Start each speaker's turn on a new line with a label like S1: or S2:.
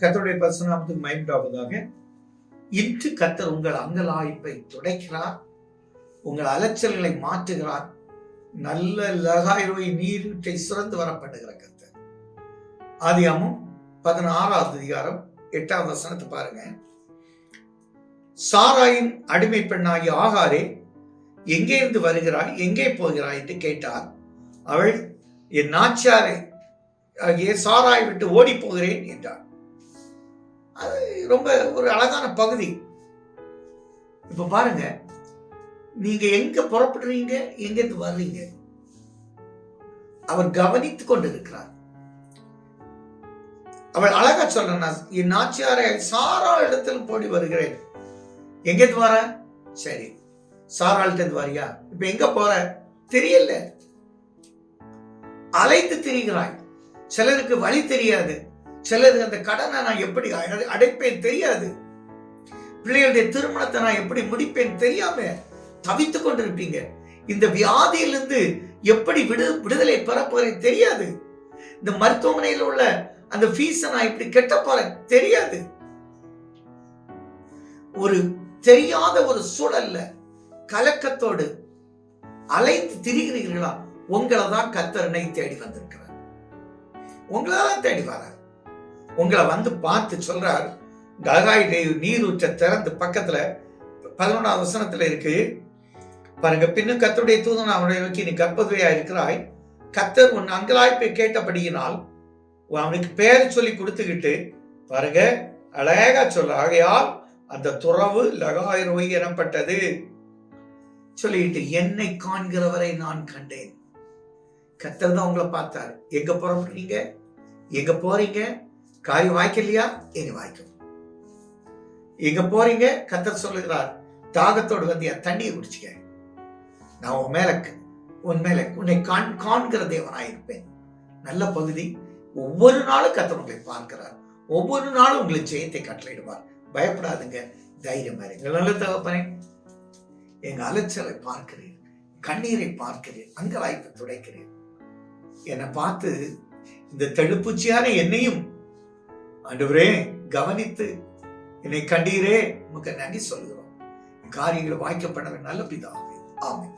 S1: கத்தருடைய பரிசுநாமத்துக்கு மயம்டாவதாக இன்று கத்தர் உங்கள் அங்கலாய்ப்பை துடைக்கிறார். உங்கள் அலைச்சல்களை மாற்றுகிறார். நல்ல லகாயிரோய் நீரூற்றை சுரந்து வரப்படுகிற கத்தர் ஆதியாமும் பதினாறாவது அதிகாரம் எட்டாவது வசனத்தை பாருங்க. சாராயின் அடிமை பெண்ணாகி ஆகாரே எங்கே இருந்து வருகிறாய் எங்கே போகிறாய் என்று கேட்டார். அவள் என் நாச்சியாரை ஆகிய சாராய் விட்டு ஓடி போகிறேன் என்றார் அது ரொம்ப ஒரு அழகான பகுதி. இப்ப பாருங்க நீங்க எங்க புறப்படுறீங்க எங்க வர்றீங்க? அவர் கவனித்துக் கொண்டிருக்கிறார். அவள் அழகா சொல்றா என் நாச்சியாரை சாரால் இடத்தில் போடி வருகிறேன். எங்க வர? சரி சாராள்கிட்ட வாரியா வரியா? இப்ப எங்க போற? தெரியல. அலைத்து திரிகிறாய். சிலருக்கு வழி தெரியாது. சிலது அந்த கடனை நான் எப்படி அடைப்பேன் தெரியாது. பிள்ளைகளுடைய திருமணத்தை நான் எப்படி முடிப்பேன் தெரியாம தவித்துக் கொண்டிருப்பீங்க. இந்த வியாதியிலிருந்து எப்படி விடு விடுதலை பெறப்போறேன் தெரியாது. இந்த மருத்துவமனையில் உள்ள அந்த ஃபீஸை நான் இப்படி கெட்ட போறேன் தெரியாது. ஒரு தெரியாத ஒரு சூழல்ல கலக்கத்தோடு அலைந்து திரிகிறீர்களா? உங்களை தான் கத்தரனை தேடி வந்திருக்கிறார். உங்களை தான் தேடி வரார். உங்களை வந்து பார்த்து சொல்றார். ககாய் நீரூற்ற திறந்து பக்கத்துல பதினொன்றாவது வசனத்துல இருக்கு. பாருங்க பின்னும் கத்தருடைய தூதன் அவனை நோக்கி நீ கர்ப்பதையா இருக்கிறாய். கத்தர் உன் அங்கலாய்ப்பை கேட்டபடியினால் அவனுக்கு பேர் சொல்லி கொடுத்துக்கிட்டு பாருங்க அழகா சொல்ல ஆகையால் அந்த துறவு லகாயிரோய் எனப்பட்டது. சொல்லிட்டு என்னை காண்கிறவரை நான் கண்டேன். கத்தர் தான் உங்களை பார்த்தாரு. எங்க புறப்படுறீங்க எங்க போறீங்க? காய் வாய்க்கலையா? இனி வாய்க்கும். இங்க போறீங்க கத்தர் சொல்லுகிறார் தாகத்தோடு வந்து என் தண்ணியை குடிச்சுக்க. நான் உன் மேல உன் மேல உன்னை காண் காண்கிற தேவனாயிருப்பேன் நல்ல பகுதி. ஒவ்வொரு நாளும் கத்தர் உங்களை பார்க்கிறார். ஒவ்வொரு நாளும் உங்களுக்கு ஜெயத்தை கட்டளையிடுவார். பயப்படாதுங்க தைரியமா இருங்க. நல்ல தகப்பனே எங்க அலைச்சலை பார்க்கிறேன் கண்ணீரை பார்க்கிறேன் அங்கலாய்ப்பை துடைக்கிறேன் என்னை பார்த்து இந்த தடுப்பூச்சியான என்னையும் ஆண்டவரே கவனித்து என்னை கண்டீரே. உமக்கு நன்றி சொல்கிறோம் காரியங்களை வாய்க்கப்பட நல்ல பிதாவே. ஆமென்.